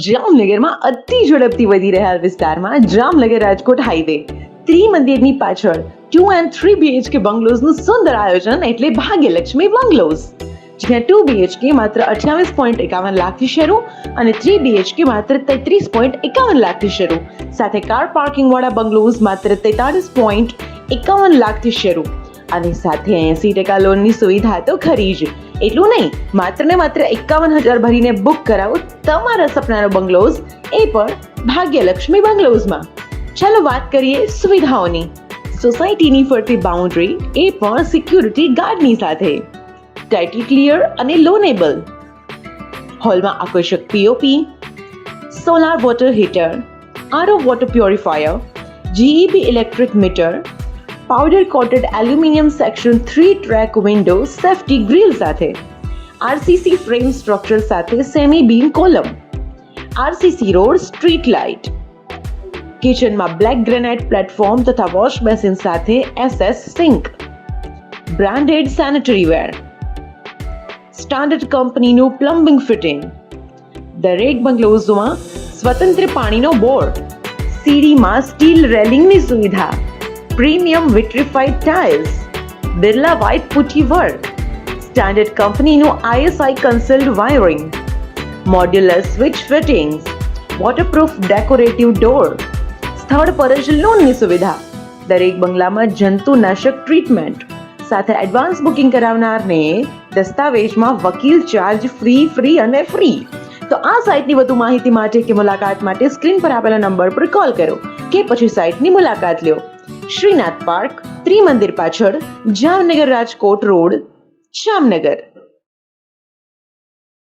જામનગરમાં અતિ ઝડપથી વધી રહેલા વિસ્તારમાં જામનગર રાજકોટ હાઈવે ત્રિમંદિરની પાછળ ટુ એન્ડ થ્રી બીએચકે બંગલોઝનું સુંદર આયોજન એટલે ભાગ્યલક્ષ્મી બંગલોઝ. જ્યાં ટુ બીએચકે માત્ર અઠ્યાવીસ પોઈન્ટ એકાવન લાખથી શરૂ અને થ્રી બીએચકે માત્ર તેત્રીસ પોઈન્ટ એકાવન લાખથી શરૂ. સાથે કાર પાર્કિંગવાળા બંગલોઝ માત્ર તેતાલીસ પોઈન્ટ એકાવન લાખથી શરૂ. અને સાથે એસી ટકા લોનની સુવિધા તો ખરી જ. એટલું નહીં, માત્ર ને માત્ર એકાવન હજાર ભરીને બુક કરાવો તમારા સપનાનો બંગલોઝ, એ પણ ભાગ્યલક્ષ્મી બંગલોઝમાં. ચાલો વાત કરીએ સુવિધાઓની. સોસાયટીની ફરતી બાઉન્ડ્રી એ પણ સિક્યુરિટી ગાર્ડની સાથે. ટાઇટલ ક્લિયર અને લોનેબલ હોલમાં આકર્ષક POP solar water heater RO water purifier GEB electric meter powder coated aluminium section three track window safety grill સાથે. આરસીસી ફ્રેમ સ્ટ્રક્ચર સાથે semi beam column RCC road street light કિચનમાં black granite platform તથા wash basin સાથે SS sink branded sanitary ware standard કંપનીનું plumbing fitting દરેક બંગલોઝમાં સ્વતંત્ર પાણીનો બોર સીડીમાં સ્ટીલ રેલિંગની સુવિધા. Premium vitrified tiles, Birla white putty work standard કંપનીનું ISI concealed wiring modular switch fittings waterproof decorative door સ્થળ પર જ લોનની સુવિધા. દરેક બંગલામાં જંતુનાશક ટ્રીટમેન્ટ સાથે એડવાન્સ બુકિંગ કરાવનારને દસ્તાવેજમાં વકીલ ચાર્જ ફ્રી ફ્રી અને ફ્રી તો આ સાઇટની વધુ માહિતી માટે કે મુલાકાત માટે સ્ક્રીન પર આપેલા નંબર પર કોલ કરો કે પછી સાઇટની મુલાકાત લ્યો શ્રીનાથ પાર્ક ત્રિમંદિર પાછળ જામનગર રાજકોટ રોડ જામનગર.